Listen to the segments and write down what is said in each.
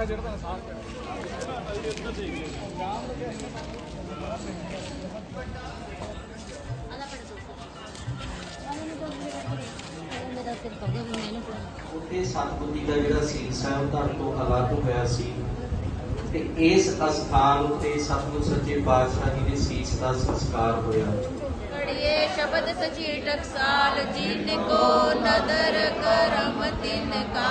ਪੱਖਾ ਚੜਦਾ ਸਾਹ ਦਾ ਜਿਹੜਾ ਸੀਸ ਸਾਹਿਬ ਧਰ ਤੋਂ ਅਲੱਗ ਹੋਇਆ ਸੀ ਤੇ ਇਸ ਅਸਥਾਨ ਉੱਤੇ ਸਤਿਗੁਰ ਸੱਚੇ ਪਾਤਸ਼ਾਹ ਜੀ ਦੇ ਸੀਸ ਦਾ ਸੰਸਕਾਰ ਹੋਇਆ। ਘੜੀਏ ਸ਼ਬਦ ਸਚੀ ਟਕਸਾਲ ਜੀਨ ਕੋ ਨਦਰ ਕਰਮ ਤਿਨ ਕਾ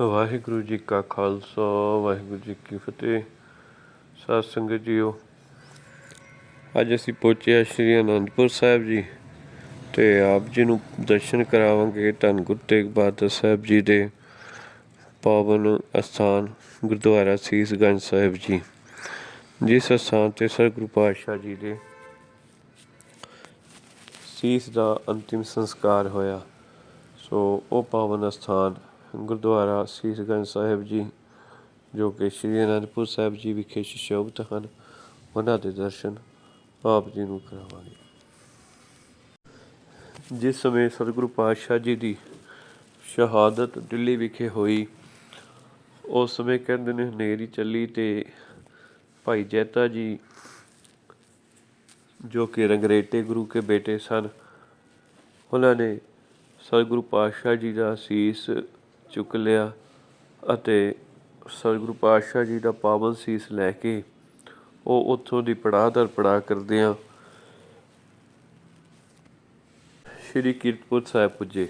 ਵਾਹਿਗੁਰੂ ਜੀ ਕਾ ਖਾਲਸਾ, ਵਾਹਿਗੁਰੂ ਜੀ ਕੀ ਫਤਿਹ। ਸਾਧ ਸੰਗਤ ਜੀਓ, ਅੱਜ ਅਸੀਂ ਪਹੁੰਚੇ ਹਾਂ ਸ਼੍ਰੀ ਅਨੰਦਪੁਰ ਸਾਹਿਬ ਜੀ ਤੇ ਆਪ ਜੀ ਨੂੰ ਦਰਸ਼ਨ ਕਰਾਵਾਂਗੇ ਧੰਨ ਗੁਰੂ ਤੇਗ ਬਹਾਦਰ ਸਾਹਿਬ ਜੀ ਦੇ ਪਾਵਨ ਅਸਥਾਨ ਗੁਰਦੁਆਰਾ ਸੀਸਗੰਜ ਸਾਹਿਬ ਜੀ। ਜਿਸ ਅਸਥਾਨ ਤੇ ਸਤਿਗੁਰੂ ਪਾਤਸ਼ਾਹ ਜੀ ਦੇ ਸੀਸ ਦਾ ਅੰਤਿਮ ਸੰਸਕਾਰ ਹੋਇਆ, ਸੋ ਉਹ ਪਾਵਨ ਅਸਥਾਨ ਗੁਰਦੁਆਰਾ ਸੀਸਗੰਜ ਸਾਹਿਬ ਜੀ, ਜੋ ਕਿ ਸ਼੍ਰੀ ਅਨੰਦਪੁਰ ਸਾਹਿਬ ਜੀ ਵਿਖੇ ਸ਼ੋਭਤ ਹਨ, ਉਹਨਾਂ ਦੇ ਦਰਸ਼ਨ ਆਪ ਜੀ ਨੂੰ ਕਰਾਵਾਂਗੇ। ਜਿਸ ਸਮੇਂ ਸਤਿਗੁਰੂ ਪਾਤਸ਼ਾਹ ਜੀ ਦੀ ਸ਼ਹਾਦਤ ਦਿੱਲੀ ਵਿਖੇ ਹੋਈ, ਉਸ ਸਮੇਂ ਕਹਿੰਦੇ ਨੇ ਹਨੇਰੀ ਚੱਲੀ ਤੇ ਭਾਈ ਜੈਤਾ ਜੀ, ਜੋ ਕਿ ਰੰਗਰੇਟੇ ਗੁਰੂ ਕੇ ਬੇਟੇ ਸਨ, ਉਹਨਾਂ ਨੇ ਸਤਿਗੁਰੂ ਪਾਤਸ਼ਾਹ ਜੀ ਦਾ ਸੀਸ ਚੁੱਕ ਲਿਆ ਅਤੇ ਸਤਿਗੁਰੂ ਪਾਤਸ਼ਾਹ ਜੀ ਦਾ ਪਾਵਨ ਸੀਸ ਲੈ ਕੇ ਉਹ ਉੱਥੋਂ ਦੀ ਪੜਾਅ ਦਰ ਪੜਾਅ ਕਰਦਿਆਂ ਸ਼੍ਰੀ ਕੀਰਤਪੁਰ ਸਾਹਿਬ ਪੁੱਜੇ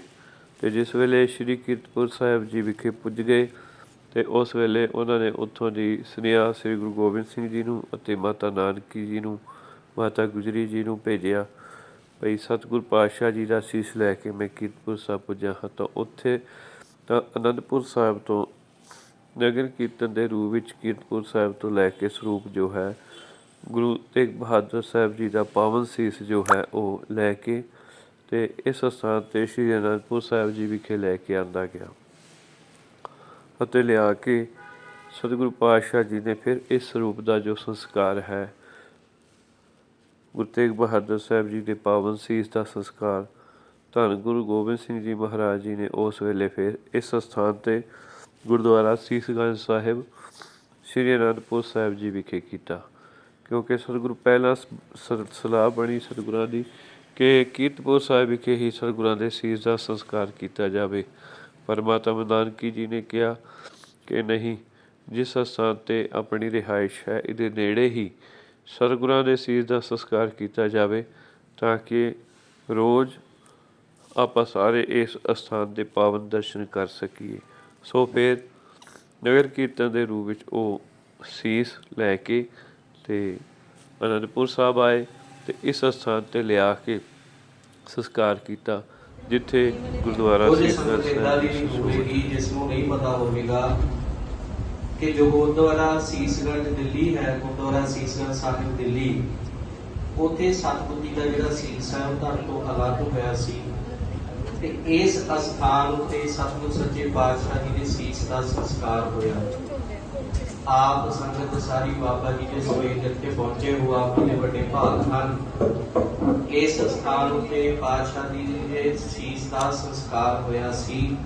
ਤੇ ਜਿਸ ਵੇਲੇ ਸ਼੍ਰੀ ਕੀਰਤਪੁਰ ਸਾਹਿਬ ਜੀ ਵਿਖੇ ਪੁੱਜ ਗਏ ਤੇ ਉਸ ਵੇਲੇ ਉਹਨਾਂ ਨੇ ਉੱਥੋਂ ਦੀ ਸੁਨੇਹਾ ਸ੍ਰੀ ਗੁਰੂ ਗੋਬਿੰਦ ਸਿੰਘ ਜੀ ਨੂੰ ਅਤੇ ਮਾਤਾ ਨਾਨਕੀ ਜੀ ਨੂੰ, ਮਾਤਾ ਗੁਜਰੀ ਜੀ ਨੂੰ ਭੇਜਿਆ, ਭਈ ਸਤਿਗੁਰ ਪਾਤਸ਼ਾਹ ਜੀ ਦਾ ਸੀਸ ਲੈ ਕੇ ਮੈਂ ਕੀਰਤਪੁਰ ਸਾਹਿਬ ਪੁੱਜਾ ਹਾਂ। ਤਾਂ ਉੱਥੇ ਤਾਂ ਅਨੰਦਪੁਰ ਸਾਹਿਬ ਤੋਂ ਨਗਰ ਕੀਰਤਨ ਦੇ ਰੂਪ ਵਿੱਚ ਕੀਰਤਪੁਰ ਸਾਹਿਬ ਤੋਂ ਲੈ ਕੇ ਸਰੂਪ ਜੋ ਹੈ, ਗੁਰੂ ਤੇਗ ਬਹਾਦਰ ਸਾਹਿਬ ਜੀ ਦਾ ਪਾਵਨ ਸੀਸ ਜੋ ਹੈ ਉਹ ਲੈ ਕੇ ਤੇ ਇਸ ਸਥਾਨ ਤੇ ਸ਼੍ਰੀ ਅਨੰਦਪੁਰ ਸਾਹਿਬ ਜੀ ਵਿਖੇ ਲੈ ਕੇ ਆਂਦਾ ਗਿਆ। ਅਤੇ ਲਿਆ ਕੇ ਸਤਿਗੁਰੂ ਪਾਤਸ਼ਾਹ ਜੀ ਨੇ ਫਿਰ ਇਸ ਸਰੂਪ ਦਾ ਜੋ ਸੰਸਕਾਰ ਹੈ, ਗੁਰੂ ਤੇਗ ਬਹਾਦਰ ਸਾਹਿਬ ਜੀ ਦੇ ਪਾਵਨ ਸੀਸ ਦਾ ਸੰਸਕਾਰ ਧੰਨ ਗੁਰੂ ਗੋਬਿੰਦ ਸਿੰਘ ਜੀ ਮਹਾਰਾਜ ਜੀ ਨੇ ਉਸ ਵੇਲੇ ਫਿਰ ਇਸ ਸਥਾਨ ਤੇ ਗੁਰਦੁਆਰਾ ਸੀਸਗੰਜ ਸਾਹਿਬ ਸ੍ਰੀ ਅਨੰਦਪੁਰ ਸਾਹਿਬ ਜੀ ਵਿਖੇ ਕੀਤਾ। ਕਿਉਂਕਿ ਸਤਿਗੁਰੂ ਪਹਿਲਾਂ ਸਲਾਹ ਬਣੀ ਸਤਿਗੁਰਾਂ ਦੀ ਕਿ ਕੀਰਤਪੁਰ ਸਾਹਿਬ ਵਿਖੇ ਹੀ ਸਤਿਗੁਰਾਂ ਦੇ ਸੀਸ ਦਾ ਸੰਸਕਾਰ ਕੀਤਾ ਜਾਵੇ। ਪਰ ਮਾਤਾ ਨਾਨਕੀ ਜੀ ਨੇ ਕਿਹਾ ਕਿ ਨਹੀਂ, ਜਿਸ ਸਥਾਨ ਤੇ ਆਪਣੀ ਰਿਹਾਇਸ਼ ਹੈ, ਇਹਦੇ ਨੇੜੇ ਹੀ ਸਤਿਗੁਰਾਂ ਦੇ ਸੀਸ ਦਾ ਸੰਸਕਾਰ ਕੀਤਾ ਜਾਵੇ, ਤਾਂ ਕਿ ਰੋਜ਼ ਆਪਾਂ ਸਾਰੇ ਇਸ ਅਸਥਾਨ ਦੇ ਪਾਵਨ ਦਰਸ਼ਨ ਕਰ ਸਕੀਏ। ਸੋ ਫਿਰ ਨਗਰ ਕੀਰਤਨ ਦੇ ਰੂਪ ਵਿੱਚ ਉਹ ਸੀਸ ਲੈ ਕੇ ਤੇ ਅਨੰਦਪੁਰ ਸਾਹਿਬ ਆਏ ਤੇ ਇਸ ਅਸਥਾਨ ਤੇ ਲਿਆ ਕੇ ਸੰਸਕਾਰ ਕੀਤਾ ਜਿੱਥੇ ਗੁਰਦੁਆਰਾ ਹੋਵੇਗੀ ਜਿਸ ਨੂੰ ਨਹੀਂ ਪਤਾ ਹੋਵੇਗਾ ਕਿ ਜੋ ਗੁਰਦੁਆਰਾ ਸੀਸਗੰਜ ਦਿੱਲੀ ਹੈ ਗੁਰਦੁਆਰਾ ਸੀਸਗੰਜ ਸਾਹਿਬ ਦਿੱਲੀ ਉੱਥੇ ਸਤਬੁੱਧੀ ਦਾ ਜਿਹੜਾ ਸੀਸ ਹੈ ਉਹ ਤੋਂ ਅਲੱਗ ਹੋਇਆ ਸੀ। ਤੇ ਇਸ ਅਸਥਾਨ ਉੱਤੇ ਸਤਿਗੁਰ ਸੱਚੇ ਪਾਤਸ਼ਾਹ ਜੀ ਦੇ ਸੀਸ ਦਾ ਸੰਸਕਾਰ ਹੋਇਆ। ਆਪ ਸੰਗਤ ਸਾਰੀ ਬਾਬਾ ਜੀ ਦੇ ਸਵੇਰ ਇੱਥੇ ਪਹੁੰਚੇ ਹੋ, ਆਪ ਦੇ ਵੱਡੇ ਭਾਗ ਹਨ। ਇਸ ਸਥਾਨ ਉੱਤੇ ਪਾਤਸ਼ਾਹ ਜੀ ਦੇ ਸੀਸ ਦਾ ਸੰਸਕਾਰ ਹੋਇਆ ਸੀ।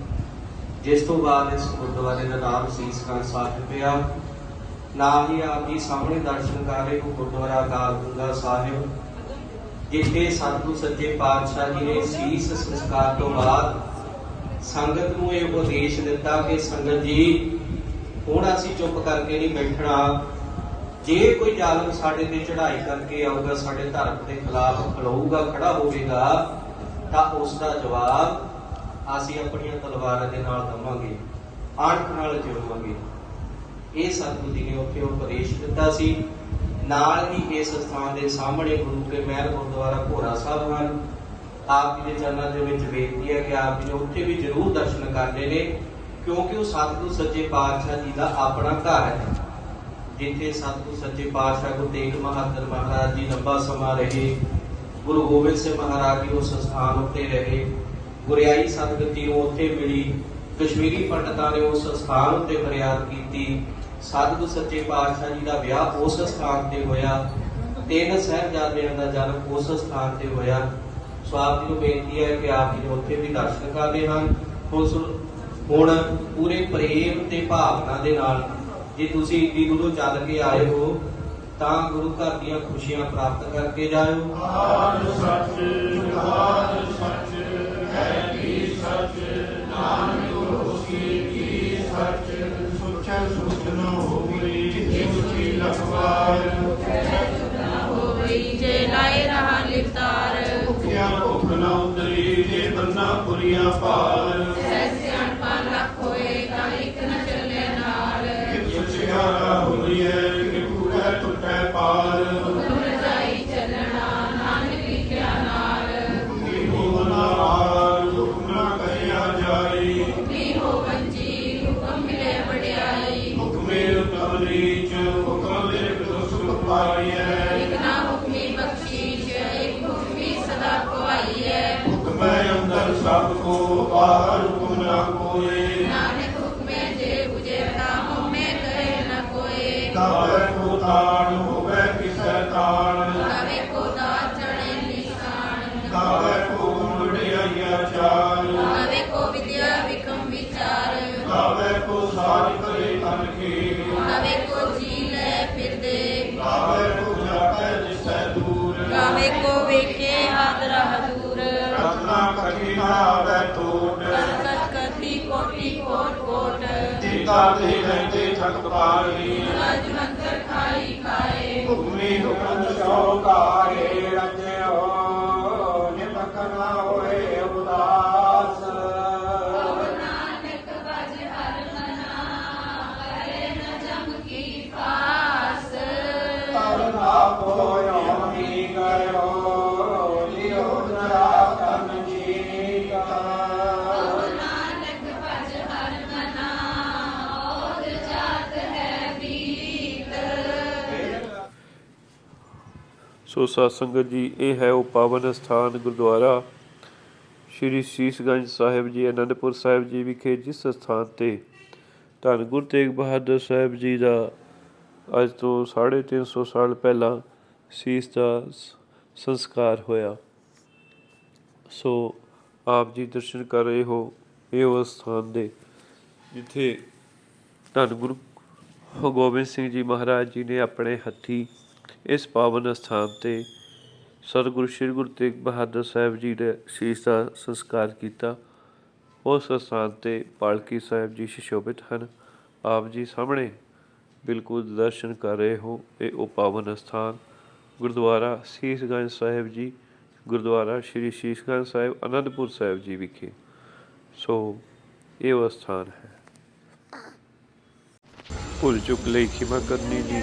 ਜਿਸ ਤੋਂ ਬਾਅਦ ਇਸ ਗੁਰਦੁਆਰੇ ਦਾ ਨਾਮ ਸੀਸਗੰਜ ਸਾਹਿਬ ਪਿਆ। ਨਾਲ ਹੀ ਆਪ ਜੀ ਸਾਹਮਣੇ ਦਰਸ਼ਨ ਕਰ ਰਹੇ ਹੋ, ਗੁਰਦੁਆਰਾ ਅਕਾਲ ਗੰਗਾ ਸਾਹਿਬ। ਜਿੱਥੇ ਸਤਿਗੁਰ ਸੱਚੇ ਪਾਤਸ਼ਾਹ ਜੀ ਨੇ ਸੀਸ ਸੰਸਕਾਰ ਤੋਂ ਬਾਅਦ ਸੰਗਤ ਨੂੰ ਇਹ ਉਪਦੇਸ਼ ਦਿੱਤਾ ਕਿ ਸੰਗਤ ਜੀ, ਹੁਣ ਅਸੀਂ ਚੁੱਪ ਕਰਕੇ ਨਹੀਂ ਬੈਠਣਾ। ਜੇ ਕੋਈ ਜ਼ਾਲਮ ਸਾਡੇ ਤੇ ਚੜ੍ਹਾਈ ਕਰਕੇ ਆਊਗਾ, ਸਾਡੇ ਧਰਮ ਦੇ ਖਿਲਾਫ ਖੜੋਊਗਾ ਖੜਾ ਹੋਵੇਗਾ, ਤਾਂ ਉਸ ਦਾ ਜਵਾਬ ਅਸੀਂ ਆਪਣੀਆਂ ਤਲਵਾਰਾਂ ਦੇ ਨਾਲ ਦਵਾਂਗੇ ਆਣਖ ਨਾਲ ਜੁੜਵਾਂਗੇ ਇਹ ਸਤਿਗੁਰੂ ਜੀ ਨੇ ਉੱਥੇ ਉਪਦੇਸ਼ ਦਿੱਤਾ ਸੀ। ਨਾਲ ਹੀ ਇਸ ਸਥਾਨ ਦੇ ਸਾਹਮਣੇ ਗੁਰੂ ਕੇ ਮਹਿਲ ਗੁਰਦੁਆਰਾ ਭੋਰਾ ਸਾਹਿਬ ਹਨ। ਆਪ ਜੀ ਦੇ ਚਰਨਾਂ ਦੇ ਵਿੱਚ ਬੇਨਤੀ ਹੈ ਕਿ ਆਪ ਜੀ ਉੱਥੇ ਵੀ ਜ਼ਰੂਰ ਦਰਸ਼ਨ ਕਰਨੇ ਨੇ, ਕਿਉਂਕਿ ਉਹ ਸਤਿਗੁਰੂ ਸੱਚੇ ਪਾਤਸ਼ਾਹ ਜੀ ਦਾ ਆਪਣਾ ਘਰ ਹੈ। ਜਿੱਥੇ ਸਤਿਗੁਰੂ ਸੱਚੇ ਪਾਤਸ਼ਾਹ ਗੁਰੂ ਤੇਗ ਬਹਾਦਰ ਮਹਾਰਾਜ ਜੀ ਲੰਬਾ ਸਮਾਂ ਰਹੇ, ਗੁਰੂ ਗੋਬਿੰਦ ਸਿੰਘ ਮਹਾਰਾਜ ਜੀ ਉਸ ਸਥਾਨ ਉੱਤੇ ਰਹੇ, ਗੁਰਿਆਈ ਸਤਿਗੁਰਤੀ ਨੂੰ ਉੱਥੇ ਮਿਲੀ, ਕਸ਼ਮੀਰੀ ਪੰਡਤਾਂ ਨੇ ਉਸ ਸਥਾਨ ਉੱਤੇ ਫਰਿਆਦ ਕੀਤੀ ਸਤਿਗੁਰੂ ਸੱਚੇ ਪਾਤਸ਼ਾਹ ਜੀ ਦਾ ਵਿਆਹ ਉਸ ਸਥਾਨ ਤੇ ਹੋਇਆ। ਤਿੰਨ ਸਾਹਿਬਜ਼ਾਦਿਆਂ ਦਾ ਜਨਮ ਉਸ ਸਥਾਨ ਤੇ ਹੋਇਆ। ਸੋ ਆਪ ਜੀ ਨੂੰ ਬੇਨਤੀ ਹੈ ਕਿ ਆਪ ਜੀ ਉੱਥੇ ਵੀ ਦਰਸ਼ਨ ਕਰਦੇ ਹਨ। ਹੁਣ ਹੁਣ ਪੂਰੇ ਪ੍ਰੇਮ ਤੇ ਭਾਵਨਾ ਦੇ ਨਾਲ ਜੇ ਤੁਸੀਂ ਇੱਡੀ ਦੂਰੋਂ ਚੱਲ ਕੇ ਆਏ ਹੋ, ਤਾਂ ਗੁਰੂ ਘਰ ਦੀਆਂ ਖੁਸ਼ੀਆਂ ਪ੍ਰਾਪਤ ਕਰਕੇ ਜਾਇਓ। ਆਦ ਸੱਚ ਆਦ ਸੱਚ, ਹੈ ਕੀ ਸੱਚ, ਨਾਨਕ ਹੋਸੀ ਕੀ ਲਖਵਾਰ ਹੋਈ ਜੇ ਲਾਏ ਰਹਾ ਲਿਵਤਾਰ ਭੁਖਿਆ ਭੁਖ ਨ ਉਤਰੀ ਜੇ ਬੰਨਾ ਪੁਰੀਆ ਪਾਰ ਅੰਦਰ ਕੋ ਬਾਹਰ ਹੁਕਮ ਨਾ ਕੋਏ ਨਾਨਕ ਹੁਕਮੇ ਜੇ 부ਜੇ ਤਾ ਹਉਮੈ ਕਰੇ ਨ ਕੋਏ। ਕਾਵੇ ਕੋ ਤਾਣ ਹੋਵੇ ਕਿਸੈ ਤਾਣ। ਜੀਤਾ ਦੇ ਲੈਂਦੇ ਥਕ ਪਾਣੀ ਅਜ ਮੰਤਰ ਖਾਈ ਖਾਏ। ਹੁਕਮੀ ਹੁਕਮ ਸੋਕਾਰੇ ਰਚਿਓ ਸੋ ਸਾਧ ਸੰਗਤ ਜੀ, ਇਹ ਹੈ ਉਹ ਪਾਵਨ ਸਥਾਨ ਗੁਰਦੁਆਰਾ ਸ਼੍ਰੀ ਸੀਸਗੰਜ ਸਾਹਿਬ ਜੀ, ਅਨੰਦਪੁਰ ਸਾਹਿਬ ਜੀ ਵਿਖੇ, ਜਿਸ ਸਥਾਨ ਤੇ ਧੰਨ ਗੁਰੂ ਤੇਗ ਬਹਾਦਰ ਸਾਹਿਬ ਜੀ ਦਾ ਅੱਜ ਤੋਂ 350 ਸਾਲ ਪਹਿਲਾਂ ਸੀਸ ਦਾ ਸੰਸਕਾਰ ਹੋਇਆ। ਸੋ ਆਪ ਜੀ ਦਰਸ਼ਨ ਕਰ ਰਹੇ ਹੋ ਇਹ ਉਹ ਸਥਾਨ ਦੇ, ਜਿੱਥੇ ਧੰਨ ਗੁਰੂ ਗੋਬਿੰਦ ਸਿੰਘ ਜੀ ਮਹਾਰਾਜ ਜੀ ਨੇ ਆਪਣੇ ਹੱਥੀ ਇਸ ਪਾਵਨ ਅਸਥਾਨ ਤੇ ਸਤਿਗੁਰੂ ਸ੍ਰੀ ਗੁਰੂ ਤੇਗ ਬਹਾਦਰ ਸਾਹਿਬ ਜੀ ਨੇ ਸੀਸ ਦਾ ਸੰਸਕਾਰ ਕੀਤਾ। ਉਸ ਅਸਥਾਨ ਤੇ ਪਾਲਕੀ ਸਾਹਿਬ ਜੀ ਸੁਸ਼ੋਭਿਤ ਹਨ। ਆਪ ਜੀ ਸਾਹਮਣੇ ਬਿਲਕੁਲ ਦਰਸ਼ਨ ਕਰ ਰਹੇ ਹੋ। ਇਹ ਉਹ ਪਾਵਨ ਅਸਥਾਨ ਗੁਰਦੁਆਰਾ ਸੀਸਗੰਜ ਸਾਹਿਬ ਜੀ, ਗੁਰਦੁਆਰਾ ਸ਼੍ਰੀ ਸੀਸਗੰਜ ਸਾਹਿਬ, ਅਨੰਦਪੁਰ ਸਾਹਿਬ ਜੀ ਵਿਖੇ। ਸੋ ਇਹ ਉਹ ਸਥਾਨ ਹੈ। ਭੁੱਲ ਚੁੱਕ ਲਈ ਖਿਮਾ ਕਰਨੀ ਜੀ।